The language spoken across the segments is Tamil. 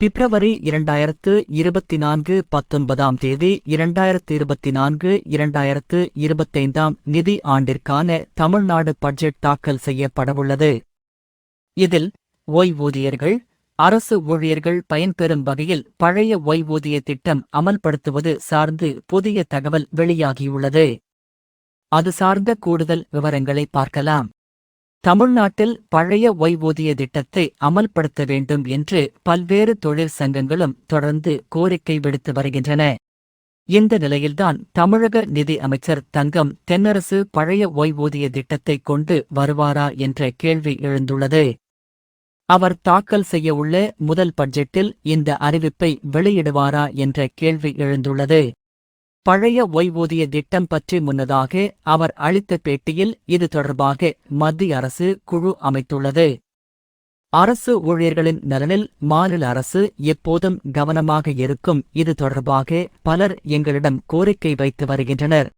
பிப்ரவரி இரண்டாயிரத்து இருபத்தி நான்கு பத்தொன்பதாம் தேதி இரண்டாயிரத்து இருபத்தி நான்கு இரண்டாயிரத்து இருபத்தைந்தாம் நிதி ஆண்டிற்கான தமிழ்நாடு பட்ஜெட் தாக்கல் செய்யப்படவுள்ளது. இதில் ஓய்வூதியர்கள் அரசு ஊழியர்கள் பயன்பெறும் வகையில் பழைய ஓய்வூதிய திட்டம் அமல்படுத்துவது சார்ந்து புதிய தகவல் வெளியாகியுள்ளது. அது சார்ந்த கூடுதல் விவரங்களை பார்க்கலாம். தமிழ்நாட்டில் பழைய ஓய்வூதிய திட்டத்தை அமல்படுத்த வேண்டும் என்று பல்வேறு தொழிற் சங்கங்களும் தொடர்ந்து கோரிக்கை விடுத்து வருகின்றன. இந்த நிலையில்தான் தமிழக நிதி அமைச்சர் தங்கம் தென்னரசு பழைய ஓய்வூதிய திட்டத்தை கொண்டு வருவாரா என்ற கேள்வி எழுந்துள்ளது. அவர் தாக்கல் செய்யவுள்ள முதல் பட்ஜெட்டில் இந்த அறிவிப்பை வெளியிடுவாரா என்ற கேள்வி எழுந்துள்ளது. பழைய ஓய்வூதிய திட்டம் பற்றி முன்னதாக அவர் அளித்த பேட்டியில் இது தொடர்பாக மத்திய அரசு குழு அமைத்துள்ளது. அரசு ஊழியர்களின் நலனில் மாநில அரசு எப்போதும் கவனமாக இருக்கும். இது தொடர்பாக பலர் எங்களிடம் கோரிக்கை வைத்து வருகின்றனர்.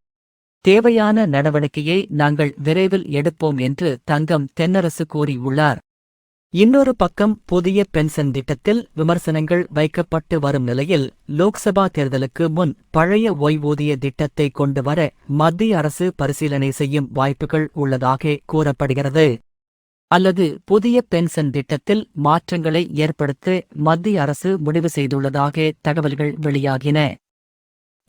தேவையான நடவடிக்கையை நாங்கள் விரைவில் எடுப்போம் என்று தங்கம் தென்னரசு கூறியுள்ளார். இன்னொரு பக்கம் புதிய பென்ஷன் திட்டத்தில் விமர்சனங்கள் வைக்கப்பட்டு வரும் நிலையில் லோக்சபா தேர்தலுக்கு முன் பழைய ஓய்வூதிய திட்டத்தை கொண்டு வர மத்திய அரசு பரிசீலனை செய்யும் வாய்ப்புகள் உள்ளதாக கூறப்படுகிறது. அல்லது புதிய பென்ஷன் திட்டத்தில் மாற்றங்களை ஏற்படுத்த மத்திய அரசு முடிவு செய்துள்ளதாக தகவல்கள் வெளியாகின.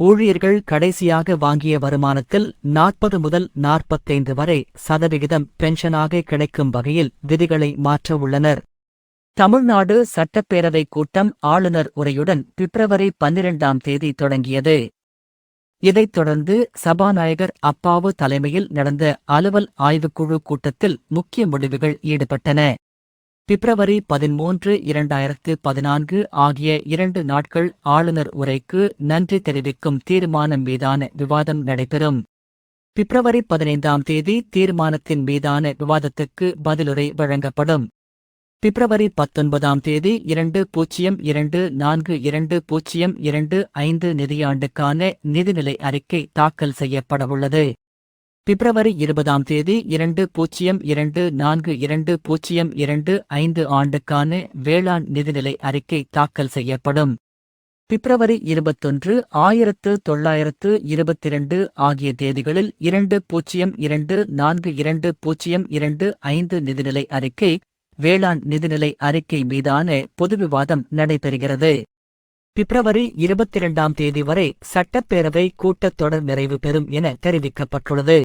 ஊழியர்கள் கடைசியாக வாங்கிய வருமானத்தில் நாற்பது முதல் நாற்பத்தைந்து வரை சதவிகிதம் பென்ஷனாக கிடைக்கும் வகையில் விதிகளை மாற்ற உள்ளனர். தமிழ்நாடு சட்டப்பேரவை கூட்டம் ஆளுநர் உரையுடன் பிப்ரவரி பன்னிரண்டாம் தேதி தொடங்கியது. இதைத் தொடர்ந்து சபாநாயகர் அப்பாவு தலைமையில் நடந்த அலுவல் ஆய்வுக்குழு கூட்டத்தில் முக்கிய முடிவுகள் ஈடுபட்டன. பிப்ரவரி பதிமூன்று இரண்டாயிரத்து பதினான்கு ஆகிய இரண்டு நாட்கள் ஆளுநர் உரைக்கு நன்றி தெரிவிக்கும் தீர்மானம் மீதான விவாதம் நடைபெறும். பிப்ரவரி பதினைந்தாம் தேதி தீர்மானத்தின் மீதான விவாதத்துக்கு பதிலுரை வழங்கப்படும். பிப்ரவரி பத்தொன்பதாம் தேதி இரண்டு பூஜ்ஜியம் இரண்டு நான்கு இரண்டு பூஜ்ஜியம் இரண்டு ஐந்து நிதியாண்டுக்கான நிதிநிலை அறிக்கை தாக்கல் செய்யப்படவுள்ளது. பிப்ரவரி இருபதாம் தேதி இரண்டு பூஜ்ஜியம் இரண்டு நான்கு இரண்டு பூஜ்ஜியம் இரண்டு ஐந்து ஆண்டுக்கான வேளாண் நிதிநிலை அறிக்கை தாக்கல் செய்யப்படும். பிப்ரவரி இருபத்தொன்று ஆயிரத்து தொள்ளாயிரத்து இருபத்திரண்டு ஆகிய தேதிகளில் இரண்டு பூஜ்ஜியம் இரண்டு நான்கு இரண்டு பூஜ்ஜியம் இரண்டு ஐந்து நிதிநிலை அறிக்கை வேளாண் நிதிநிலை அறிக்கை மீதான பொது விவாதம் நடைபெறுகிறது. பிப்ரவரி இருபத்தி இரண்டாம் தேதி வரை சட்டப்பேரவை கூட்டத்தொடர் நிறைவு பெறும் என தெரிவிக்கப்பட்டுள்ளது.